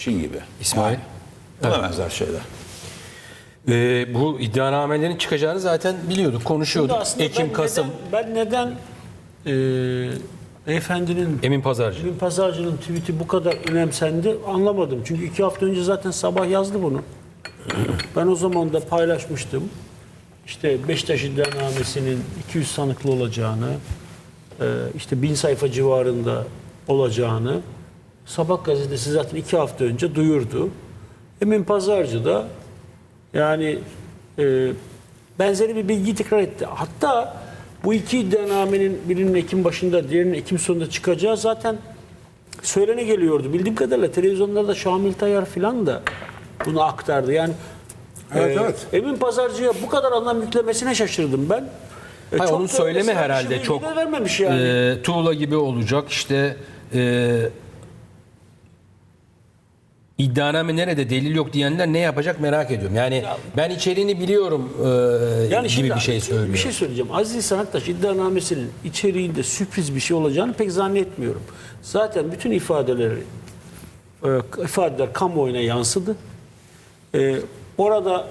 Çin gibi. İsmail. Buna benzer şeyler. Ee, bu iddianamelerin çıkacağını zaten biliyorduk, konuşuyorduk. Ekim, ben Kasım. Neden, ben neden e, beyefendinin Emin Pazarcı. Emin Pazarcı'nın tweet'i bu kadar önemsendi anlamadım. Çünkü iki hafta önce zaten sabah yazdı bunu. Ben o zaman da paylaşmıştım. İşte Beşiktaş iddianamesinin 200 sanıklı olacağını, e, işte bin sayfa civarında olacağını Sabah gazetesi zaten iki hafta önce duyurdu. Emin Pazarcı da yani e, benzeri bir bilgiyi tekrar etti. Hatta bu iki iddianamenin birinin Ekim başında, diğerinin Ekim sonunda çıkacağı zaten söylene geliyordu. Bildiğim kadarıyla televizyonlarda Şamil Tayyar filan da bunu aktardı. Yani Evet, e, evet. Emin Pazarcı'ya bu kadar anlam yüklemesine şaşırdım ben. E, Hayır, çok onun söylemi herhalde çok bilgi vermemiş yani. e, tuğla gibi olacak. İşte e, iddianame nerede delil yok diyenler ne yapacak merak ediyorum. Yani ben içeriğini biliyorum e, gibi şimdi bir şey söylüyor. Bir şey söyleyeceğim. Aziz Sanaktaş iddianamesinin içeriğinde sürpriz bir şey olacağını pek zannetmiyorum. Zaten bütün ifadeleri e, ifadeler kamuoyuna yansıdı. E, orada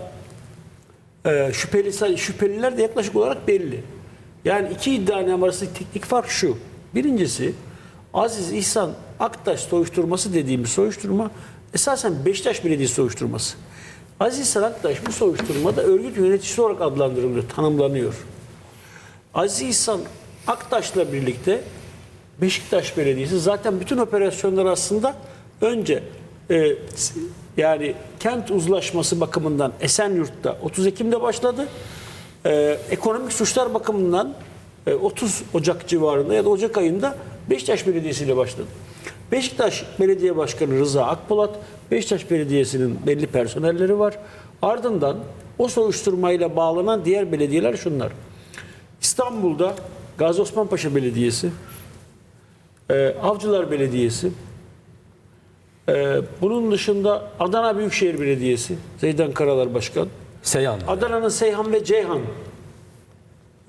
e, şüpheli şüpheliler de yaklaşık olarak belli. Yani iki iddianame arasındaki teknik fark şu. Birincisi Aziz İhsan Aktaş soruşturması dediğimiz soruşturma esasen Beşiktaş Belediyesi soruşturması. Aziz İhsan Aktaş bu soruşturmada örgüt yöneticisi olarak adlandırılıyor, tanımlanıyor. Aziz İhsan Aktaş'la birlikte Beşiktaş Belediyesi zaten bütün operasyonlar aslında önce e, yani kent uzlaşması bakımından Esenyurt'ta 30 Ekim'de başladı. E, ekonomik suçlar bakımından e, 30 Ocak civarında ya da Ocak ayında Beşiktaş Belediyesi ile başladı. Beşiktaş Belediye Başkanı Rıza Akpolat, Beşiktaş Belediyesi'nin belli personelleri var. Ardından o soruşturmayla bağlanan diğer belediyeler şunlar. İstanbul'da Gazi Osman Paşa Belediyesi, e, Avcılar Belediyesi, e, bunun dışında Adana Büyükşehir Belediyesi, Zeydan Karalar Başkan, Seyhan. Adana'nın Seyhan ve Ceyhan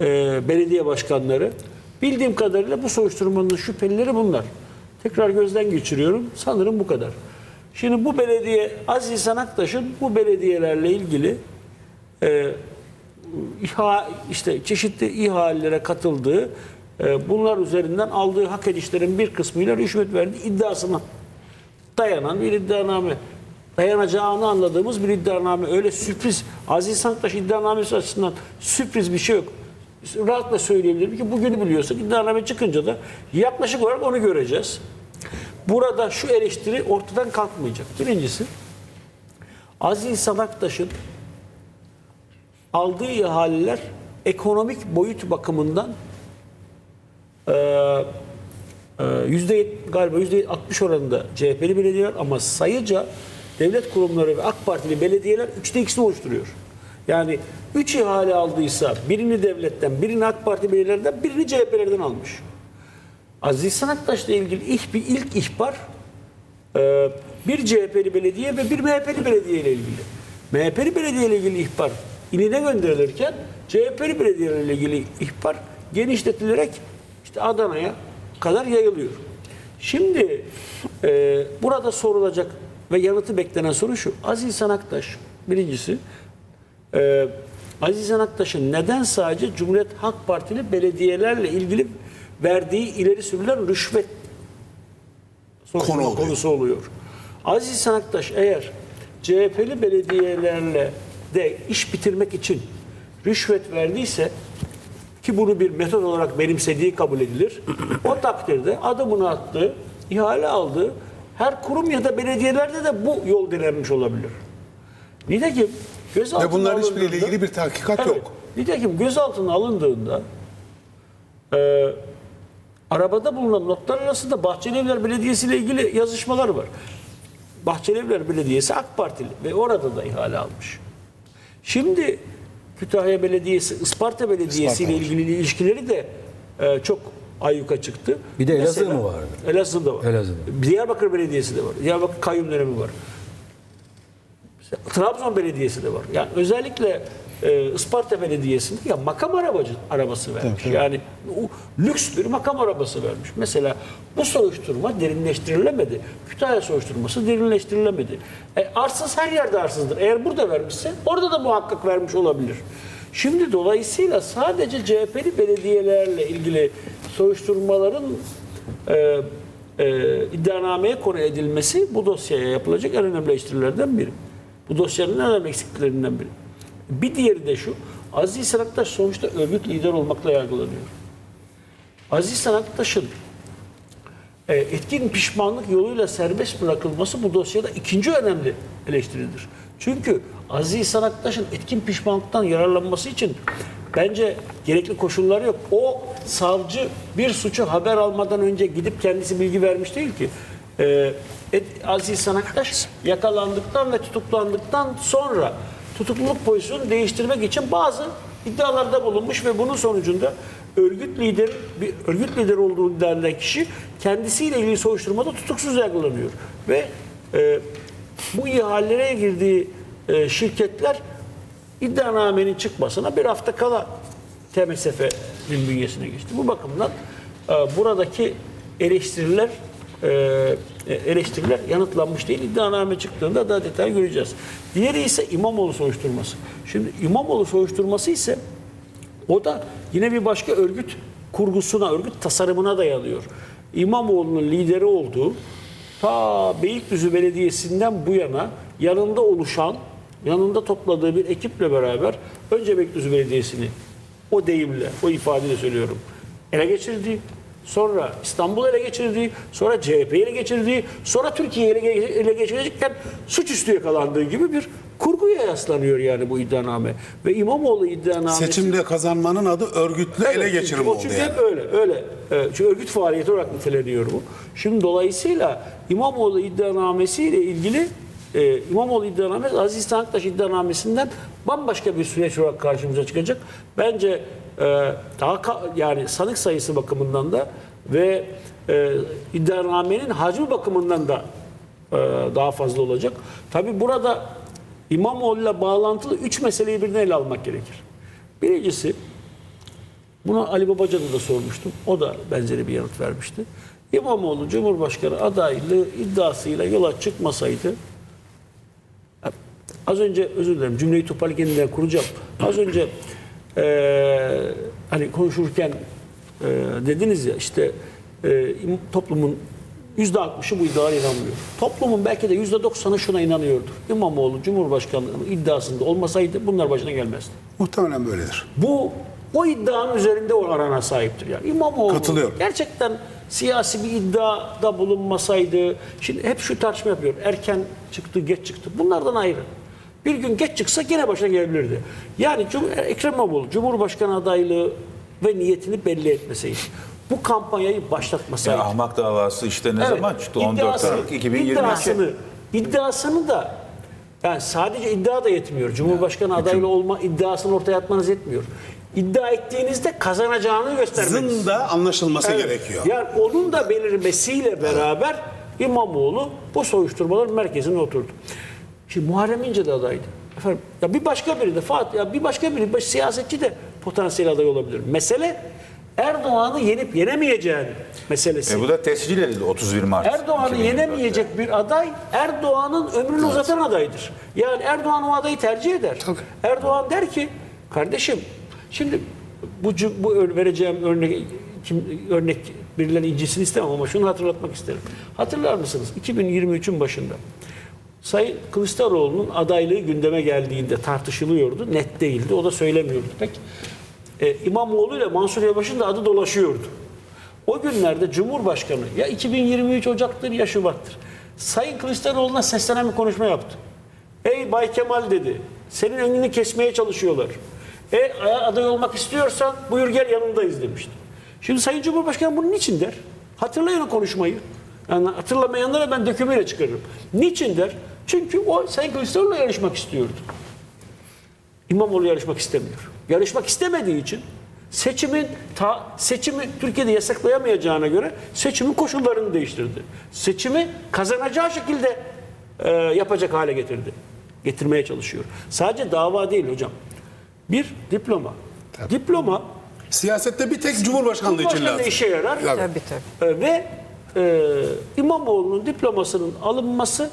e, belediye başkanları. Bildiğim kadarıyla bu soruşturmanın şüphelileri bunlar. Tekrar gözden geçiriyorum. Sanırım bu kadar. Şimdi bu belediye, Aziz İhsan Aktaş'ın bu belediyelerle ilgili e, İHA, işte çeşitli ihalelere katıldığı, e, bunlar üzerinden aldığı hak edişlerin bir kısmıyla rüşvet verdiği iddiasına dayanan bir iddianame. Dayanacağını anladığımız bir iddianame. Öyle sürpriz, Aziz Sanktaş iddianamesi açısından sürpriz bir şey yok. Rahatla söyleyebilirim ki bugünü biliyorsak iddianame çıkınca da yaklaşık olarak onu göreceğiz. Burada şu eleştiri ortadan kalkmayacak. Birincisi, Aziz Sanaktaş'ın aldığı ihaleler ekonomik boyut bakımından e, e, yüzde galiba yüzde 60 oranında CHP'li belediyeler ama sayıca devlet kurumları ve AK Partili belediyeler üçte ikisini oluşturuyor. Yani üç ihale aldıysa birini devletten, birini AK Parti belediyelerden, birini CHP'lerden almış. Aziz Sanaktaş'la ilgili ilk, bir ilk ihbar e, bir CHP'li belediye ve bir MHP'li belediye ile ilgili. MHP'li belediye ile ilgili ihbar iline gönderilirken CHP'li belediye ile ilgili ihbar genişletilerek işte Adana'ya kadar yayılıyor. Şimdi e, burada sorulacak ve yanıtı beklenen soru şu. Aziz Sanaktaş birincisi e, Aziz Aktaş'ın neden sadece Cumhuriyet Halk Partili belediyelerle ilgili verdiği ileri sürülen rüşvet Konu oluyor. konusu oluyor. Aziz Aktaş eğer CHP'li belediyelerle de iş bitirmek için rüşvet verdiyse ki bunu bir metot olarak benimsediği kabul edilir. o takdirde adımını attığı, ihale aldığı her kurum ya da belediyelerde de bu yol denenmiş olabilir. Nitekim gözaltına Ve bunların hiçbiriyle ilgili bir tahkikat Evet. yok. Nitekim gözaltına alındığında e, arabada bulunan notlar arasında Bahçelievler Belediyesi ile ilgili yazışmalar var. Bahçelievler Belediyesi AK Partili ve orada da ihale almış. Şimdi Kütahya Belediyesi, Isparta Belediyesi ile Isparta ilgili ilişkileri de e, çok ayyuka çıktı. Bir de Elazığ Mesela- mı vardı? Elazığ'da var. Elazığ'da. Diyarbakır Belediyesi de var. Diyarbakır kayyum dönemi var. Trabzon Belediyesi de var. Yani özellikle e, Isparta Belediyesi'nde ya makam arabacı arabası vermiş. Yani o lüks bir makam arabası vermiş. Mesela bu soruşturma derinleştirilemedi. Kütahya soruşturması derinleştirilemedi. E, arsız her yerde arsızdır. Eğer burada vermişse orada da muhakkak vermiş olabilir. Şimdi dolayısıyla sadece CHP'li belediyelerle ilgili soruşturmaların e, e, iddianameye konu edilmesi bu dosyaya yapılacak en önemli eleştirilerden biri. Bu dosyanın en önemli eksikliklerinden biri. Bir diğeri de şu, Aziz Sanaktaş sonuçta örgüt lider olmakla yargılanıyor. Aziz Sanaktaş'ın e, etkin pişmanlık yoluyla serbest bırakılması bu dosyada ikinci önemli eleştiridir. Çünkü Aziz Sanaktaş'ın etkin pişmanlıktan yararlanması için bence gerekli koşullar yok. O savcı bir suçu haber almadan önce gidip kendisi bilgi vermiş değil ki. E, Aziz Sanaktaş yakalandıktan ve tutuklandıktan sonra tutukluluk pozisyonu değiştirmek için bazı iddialarda bulunmuş ve bunun sonucunda örgüt lideri bir örgüt lideri olduğu iddia kişi kendisiyle ilgili soruşturmada tutuksuz yargılanıyor ve e, bu ihalelere girdiği e, şirketler iddianamenin çıkmasına bir hafta kala TMSF'nin bünyesine geçti. Bu bakımdan e, buradaki eleştiriler eleştiriler yanıtlanmış değil. İddianame çıktığında daha detay göreceğiz. Diğeri ise İmamoğlu soruşturması. Şimdi İmamoğlu soruşturması ise o da yine bir başka örgüt kurgusuna, örgüt tasarımına dayanıyor. İmamoğlu'nun lideri olduğu ta Beylikdüzü Belediyesi'nden bu yana yanında oluşan, yanında topladığı bir ekiple beraber önce Beylikdüzü Belediyesi'ni o deyimle, o ifadeyle söylüyorum ele geçirdi. Sonra İstanbul ele geçirdi, sonra CHP ele geçirdi, sonra Türkiye ele, ge- ele geçirecekken suçüstü yakalandığı gibi bir kurguya yaslanıyor yani bu iddianame. Ve İmamoğlu iddianamesi... Seçimde kazanmanın adı örgütlü ele Evet, geçirim o oldu çünkü yani. hep öyle, öyle. Çünkü örgüt faaliyeti olarak niteleniyor bu. Şimdi dolayısıyla İmamoğlu iddianamesiyle ilgili e, İmamoğlu iddianamesi Aziz Tanktaş iddianamesinden bambaşka bir süreç olarak karşımıza çıkacak. Bence e, daha yani sanık sayısı bakımından da ve e, iddianamenin hacmi bakımından da e, daha fazla olacak. Tabi burada İmamoğlu'yla bağlantılı üç meseleyi birden ele almak gerekir. Birincisi Buna Ali Babacan'a da sormuştum. O da benzeri bir yanıt vermişti. İmamoğlu Cumhurbaşkanı adaylığı iddiasıyla yola çıkmasaydı az önce özür dilerim cümleyi toparlarken yeniden kuracağım. Az önce eee, hani konuşurken eee, dediniz ya işte im- toplumun yüzde altmışı bu iddialara inanmıyor. Toplumun belki de yüzde doksanı şuna inanıyordu. İmamoğlu Cumhurbaşkanlığı iddiasında olmasaydı bunlar başına gelmezdi. Muhtemelen böyledir. Bu o iddianın üzerinde orana sahiptir yani. İmamoğlu Katılıyorum. gerçekten siyasi bir iddiada bulunmasaydı şimdi hep şu tartışma yapıyor. Erken çıktı, geç çıktı. Bunlardan ayrı. Bir gün geç çıksa gene başına gelebilirdi. Yani Cum- Ekrem İmamoğlu Cumhurbaşkanı adaylığı ve niyetini belli etmeseydi. Bu kampanyayı başlatmasaydı. Ya ahmak davası işte ne Evet, zaman çıktı? 14 iddiası- Aralık 2022. iddiasını, iddiasını da yani sadece iddia da yetmiyor. Cumhurbaşkanı adaylı olma iddiasını ortaya atmanız yetmiyor. İddia ettiğinizde kazanacağını göstermeniz. Zın da anlaşılması Evet. gerekiyor. Yani onun da belirmesiyle beraber İmamoğlu bu soruşturmaların merkezine oturdu. Şimdi Muharrem İnce de adaydı. Efendim, ya bir başka biri de Fatih, ya bir başka biri, bir siyasetçi de potansiyel aday olabilir. Mesele Erdoğan'ı yenip yenemeyeceğini meselesi. E bu da tescil edildi 31 Mart. Erdoğan'ı 2024'te. yenemeyecek bir aday Erdoğan'ın ömrünü uzatan adaydır. Yani Erdoğan o adayı tercih eder. Erdoğan der ki kardeşim şimdi bu, bu vereceğim örnek kim, örnek birilerinin incisini istemem ama şunu hatırlatmak isterim. Hatırlar mısınız? 2023'ün başında Sayın Kılıçdaroğlu'nun adaylığı gündeme geldiğinde tartışılıyordu. Net değildi. O da söylemiyordu pek. Ee, İmamoğlu ile Mansur Yavaş'ın da adı dolaşıyordu. O günlerde Cumhurbaşkanı ya 2023 Ocak'tır ya Şubat'tır. Sayın Kılıçdaroğlu'na seslenen bir konuşma yaptı. Ey Bay Kemal dedi. Senin önünü kesmeye çalışıyorlar. E aday olmak istiyorsan buyur gel yanındayız demişti. Şimdi Sayın Cumhurbaşkanı bunun niçin der? Hatırlayın o konuşmayı. Yani hatırlamayanlara ben dökümüyle çıkarırım. Niçin der? Çünkü o Sayın Kılıçdaroğlu'na yarışmak istiyordu. İmamoğlu yarışmak istemiyor. Yarışmak istemediği için seçimin ta, seçimi Türkiye'de yasaklayamayacağına göre seçimin koşullarını değiştirdi. Seçimi kazanacağı şekilde e, yapacak hale getirdi. Getirmeye çalışıyor. Sadece dava değil hocam. Bir, diploma. Diploma Siyasette bir tek Cumhurbaşkanlığı için Cumhurbaşkanlığı lazım. işe yarar. Tabii. Tabii tabii. E, ve e, İmamoğlu'nun diplomasının alınması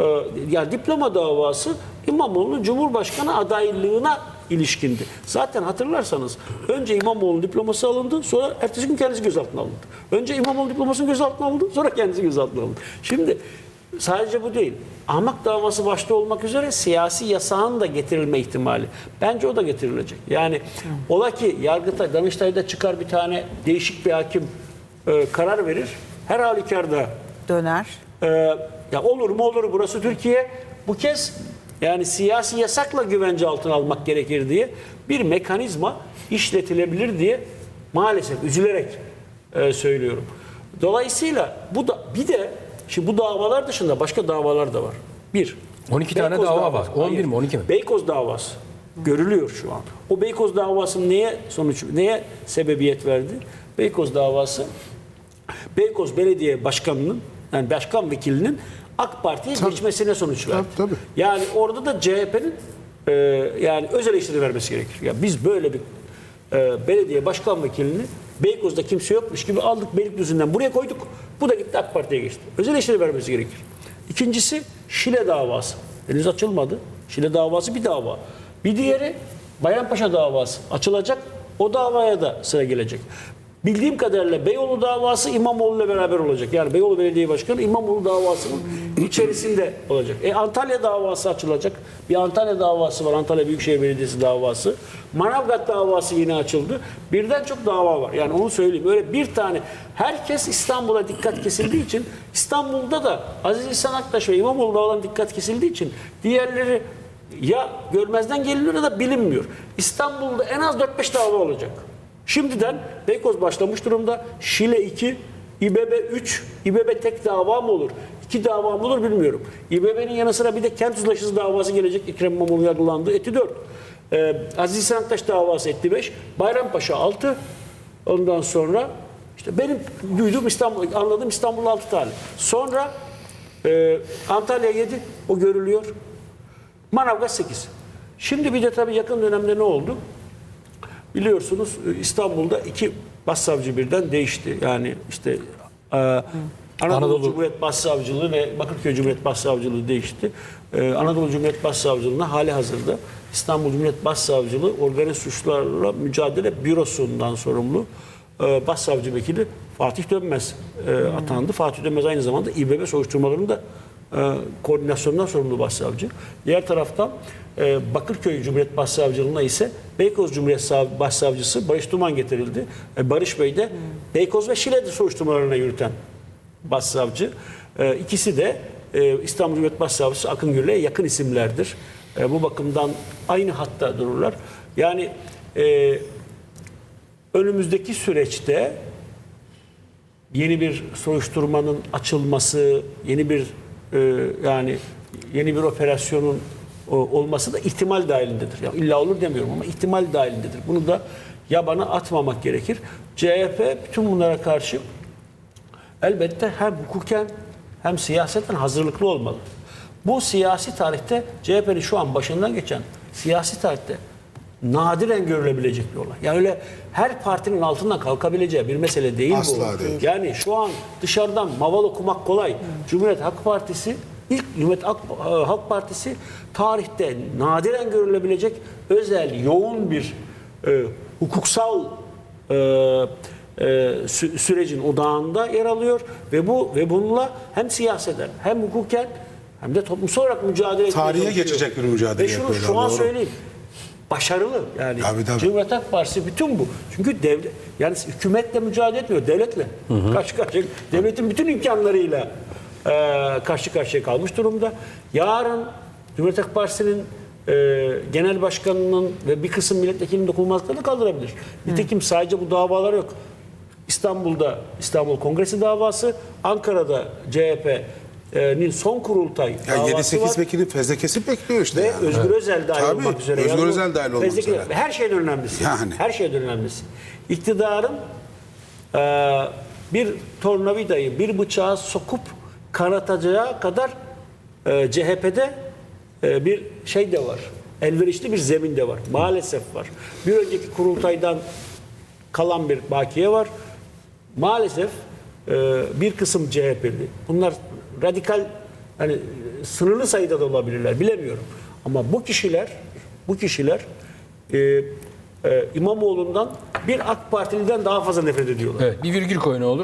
e, yani diploma davası İmamoğlu'nun Cumhurbaşkanı adaylığına ilişkindi. Zaten hatırlarsanız önce İmamoğlu'nun diploması alındı sonra ertesi gün kendisi gözaltına alındı. Önce İmamoğlu diplomasının gözaltına alındı sonra kendisi gözaltına alındı. Şimdi sadece bu değil. Ahmak davası başta olmak üzere siyasi yasağın da getirilme ihtimali. Bence o da getirilecek. Yani ola ki Yargıtay, Danıştay'da çıkar bir tane değişik bir hakim e, karar verir. Her halükarda Döner. e, ya olur mu olur burası Türkiye. Bu kez yani siyasi yasakla güvence altına almak gerekir diye bir mekanizma işletilebilir diye maalesef üzülerek e, söylüyorum. Dolayısıyla bu da bir de şimdi bu davalar dışında başka davalar da var. Bir. 12 tane Beykoz dava davası. var. 11 mi, Hayır. 12 mi? Beykoz davası görülüyor şu an. O Beykoz davası neye sonuç neye sebebiyet verdi? Beykoz davası Beykoz Belediye Başkanı'nın yani başkan vekilinin AK Parti'ye geçmesine sonuç verdi. Tabii, tabii. Yani orada da CHP'nin e, yani öz eleştiri vermesi gerekir. Ya biz böyle bir e, belediye başkan vekilini Beykoz'da kimse yokmuş gibi aldık Beylikdüzü'nden buraya koyduk. Bu da gitti AK Parti'ye geçti. Öz eleştiri vermesi gerekir. İkincisi Şile davası. Henüz açılmadı. Şile davası bir dava. Bir diğeri Bayrampaşa davası açılacak. O davaya da sıra gelecek. Bildiğim kadarıyla Beyoğlu davası İmamoğlu'yla beraber olacak. Yani Beyoğlu Belediye Başkanı İmamoğlu davasının içerisinde olacak. E Antalya davası açılacak. Bir Antalya davası var. Antalya Büyükşehir Belediyesi davası. Manavgat davası yine açıldı. Birden çok dava var. Yani onu söyleyeyim. Öyle bir tane. Herkes İstanbul'a dikkat kesildiği için İstanbul'da da Aziz İhsan Aktaş ve İmamoğlu'na olan dikkat kesildiği için diğerleri ya görmezden geliniyor ya da bilinmiyor. İstanbul'da en az 4-5 dava olacak. Şimdiden Beykoz başlamış durumda. Şile 2, İBB 3. İBB tek dava mı olur? İki dava mı olur bilmiyorum. İBB'nin yanı sıra bir de kent uzlaşısı davası gelecek. Ekrem İmamoğlu yargılandı. Eti 4. Ee, Aziz İhsan Aktaş davası etti 5. Bayrampaşa 6. Ondan sonra işte benim duyduğum İstanbul, anladığım İstanbul 6 tane. Sonra e, Antalya 7. O görülüyor. Manavgat 8. Şimdi bir de tabii yakın dönemde ne oldu? Biliyorsunuz e, İstanbul'da iki başsavcı birden değişti. Yani işte e, Anadolu, Anadolu. Cumhuriyet Başsavcılığı ve Bakırköy Cumhuriyet Başsavcılığı değişti. E, Anadolu Cumhuriyet Başsavcılığı'na hali hazırda İstanbul Cumhuriyet Başsavcılığı Organize Suçlarla Mücadele Bürosu'ndan sorumlu e, Başsavcı Vekili Fatih Dönmez e, atandı. Fatih Dönmez aynı zamanda İBB soruşturmalarının da e, koordinasyondan sorumlu başsavcı. Diğer taraftan e, Bakırköy Cumhuriyet Başsavcılığına ise Beykoz Cumhuriyet Sav- Başsavcısı Barış Duman getirildi. E, Barış Bey de Beykoz ve Şile'de soruşturmalarına yürüten başsavcı. E, ikisi de e, İstanbul Cumhuriyet Başsavcısı Akın Gürlü'ye yakın isimlerdir. Bu bakımdan aynı hatta dururlar. Yani önümüzdeki süreçte yeni bir soruşturmanın açılması, yeni bir e, yani yeni bir operasyonun o, olması da ihtimal dahilindedir. Ya illa olur demiyorum ama ihtimal dahilindedir. Bunu da yabana atmamak gerekir. CHP bütün bunlara karşı elbette hem hukuken hem siyaseten hazırlıklı olmalı. Bu siyasi tarihte CHP'nin şu an başından geçen siyasi tarihte nadiren görülebilecek bir olay. Yani öyle her partinin altından kalkabileceği bir mesele değil Asla bu. değil. Yani şu an dışarıdan maval okumak kolay. Cumhuriyet Halk Partisi ilk Cumhuriyet Halk, Halk Partisi tarihte nadiren görülebilecek özel yoğun bir e, hukuksal e, e, sü- sürecin odağında yer alıyor ve bu ve bununla hem siyaseten hem hukuken hem de toplumsal olarak mücadele Tarihe geçecek bir mücadele Ve şunu yapıyorlar, şu an doğru. söyleyeyim. Başarılı yani. Tabii, tabii. Cumhuriyet Halk Partisi bütün bu. Çünkü devlet yani hükümetle mücadele etmiyor, devletle. Karşı karşıya devletin bütün imkanlarıyla e, karşı karşıya kalmış durumda. Yarın Cumhuriyet Halk Partisi'nin e, genel başkanının ve bir kısım milletvekilinin dokunulmazlıklarını kaldırabilir. Nitekim sadece bu davalar yok. İstanbul'da İstanbul Kongresi davası, Ankara'da CHP'nin son kurultay Ya davası var. 7-8 vekili fezlekesi bekliyor işte. Ve yani. Özgür Özel dahil Tabii, olmak üzere. Özgür Yani Özel dahil olmak fezleke- üzere. Her şeyden önemlisi. Yani. Her şeyden önemlisi. İktidarın e, bir tornavidayı, bir bıçağı sokup kanatacağı kadar e, CHP'de e, bir şey de var. elverişli bir zemin de var. Maalesef var. Bir önceki kurultaydan kalan bir bakiye var. Maalesef e, bir kısım CHP'li. Bunlar radikal e, sınırlı sayıda da olabilirler bilemiyorum. Ama bu kişiler bu kişiler e, e, İmamoğlu'ndan bir AK Partiliden daha fazla nefret ediyorlar. Evet bir virgül koyun olur.